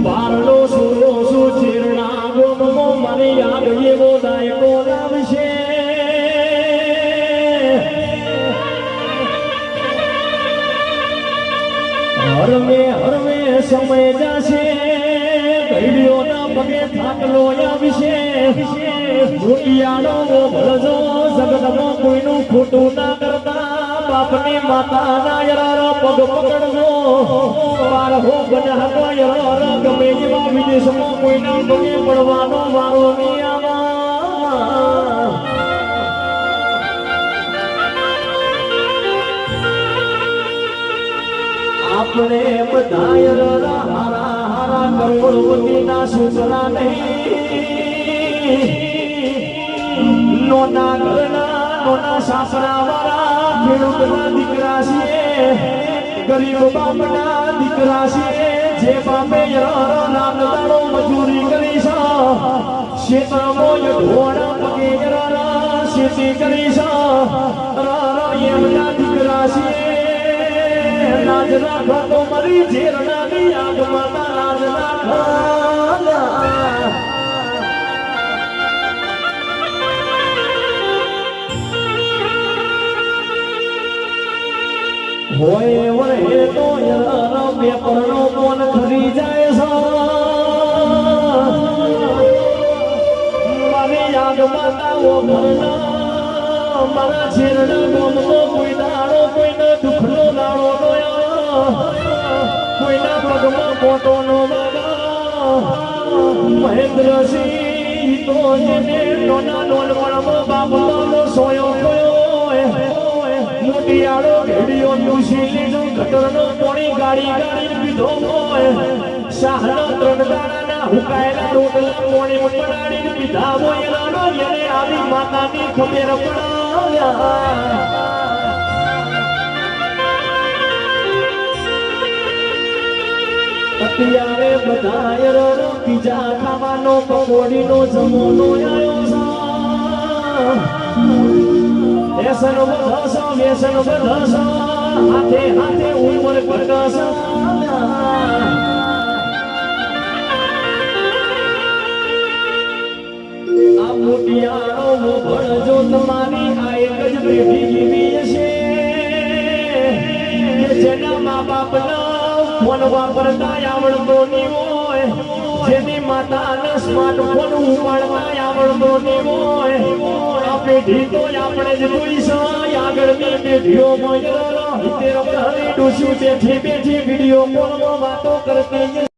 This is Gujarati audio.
બારલો સુરો સુચિરણા ગોમો મારી યાદ એવો દાયકો લાવશે. હરમે હરમે સમય જાશે, ઘડીઓના પગે થાકલો આવશે દુનિયાનો ભળજો જગતનો કોઈનું ખોટું ના કરતા, બાપની માતા ના યરારો પગ પકડજો. પાર હો બના હકો યરારો ગમે વિદેશમાં કોઈના પડવાનો વારો નહીં આવા. આપણે બધાય હારા હારા કરોડપતિના સૂચના નહીં. નોના ઘરના, નોના સાસરા વાળા, ખેડૂતના દીકરા છીએ, ગરીબ બાપના દીકરા છીએ. જે બાપે યારા રામ દાડો મજૂરી કરી સા. શેતા મોય ઢોળા પગે યારા શેતી કરી છે રર એમના દીકરા છે નાજ રાખો તો મરી ઝેરણાની હોય વળે તો યર પેપરનો કોણ ખરી જાય મારી યાદમાં મારા છેરડા ગમતો કોઈ દાડો, કોઈને દુઃખનો દાડો નોયો. કોઈના પગમાં મોટો નો મહેન્દ્રસિંહ તો જેને નોના બાપનો સોયો ગાડી ગાડી હુકાયેલા અત્યારે બધા યરો પીઝા ખાવાનો, પકોડીનો જમવાનો આવ્યો વ્યસન વધસ બધા વધસ હાથે હાથે ઉમર પ્રકાશ આવડતો નહીં હોય જેની માતાને સ્માર્ટફોન આવડતો નહીં હોય આ પેઢી આપણે જ જોઈશું આગળની તેર વર્ષની ડોસ્યું બેઠી બેઠી વીડિયો કોલમાં વાતો કરતી